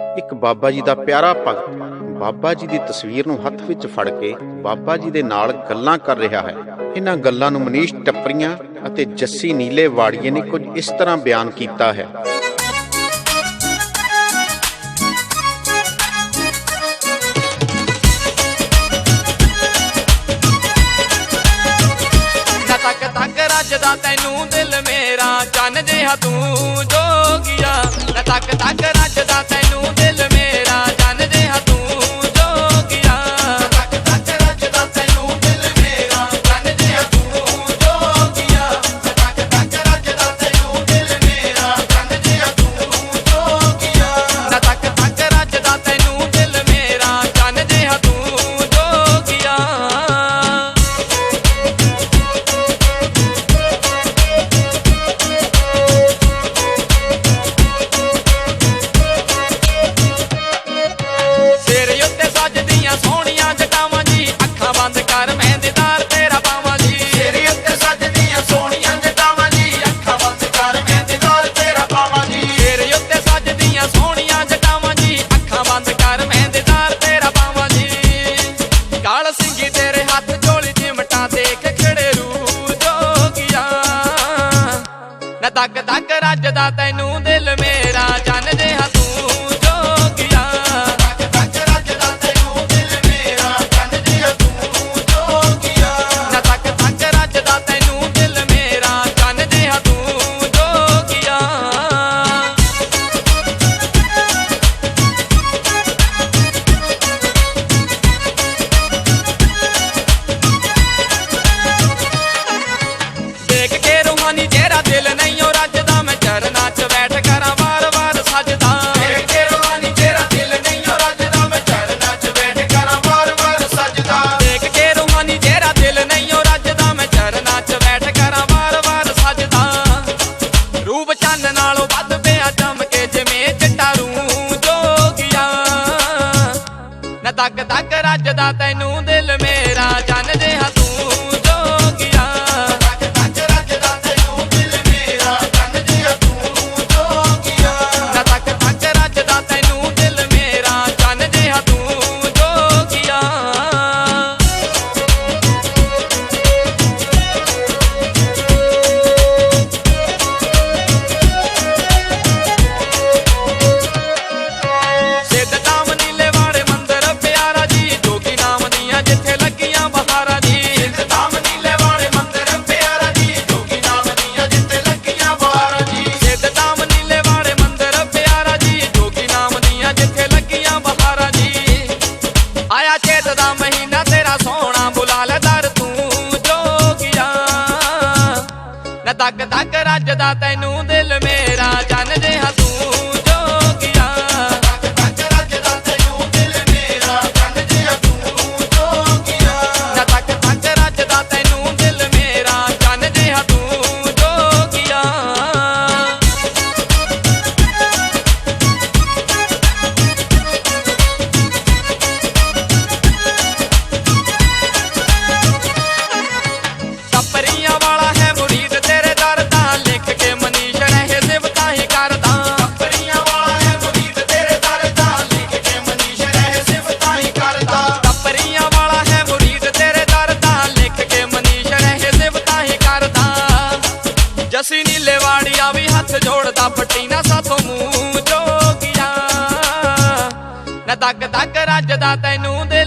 ਇੱਕ ਬਾਬਾ ਜੀ ਦਾ ਪਿਆਰਾ ਭਗਤ ਬਾਬਾ ਜੀ ਦੀ ਤਸਵੀਰ ਨੂੰ ਹੱਥ ਵਿੱਚ ਫੜ ਕੇ ਬਾਬਾ ਜੀ ਦੇ ਨਾਲ ਗੱਲਾਂ ਕਰ ਰਿਹਾ ਹੈ। ਇਹਨਾਂ ਗੱਲਾਂ ਨੂੰ ਮਨੀਸ਼ ਟੱਪਰੀਆਂ ਅਤੇ ਜੱਸੀ ਨੀਲੇ ਵਾੜੀਏ ਨੇ ਕੁਝ ਇਸ ਤਰ੍ਹਾਂ ਬਿਆਨ ਕੀਤਾ ਹੈ। ਤੈਨੂੰ ਦਿਲ ਮੇਰਾ। ਚੰਨ ਜਿਹਾ ਤੂੰ ਜੋਗਿਆ। ਤੱਕ ਤੱਕ ਮੈਂ ਤੱਕ ਤੱਕ ਰੱਜਦਾ ਤੈਨੂੰ। ਤੱਕ ਦਗ ਰੱਜਦਾ ਤੈਨੂੰ ਦਿਲ ਤੱਕ ਧੱਕ ਰੱਜਦਾ ਤੈਨੂੰ ਮੈਂ ਦੱਗ ਦੱਗ ਰੱਜਦਾ ਤੈਨੂੰ ਦੇ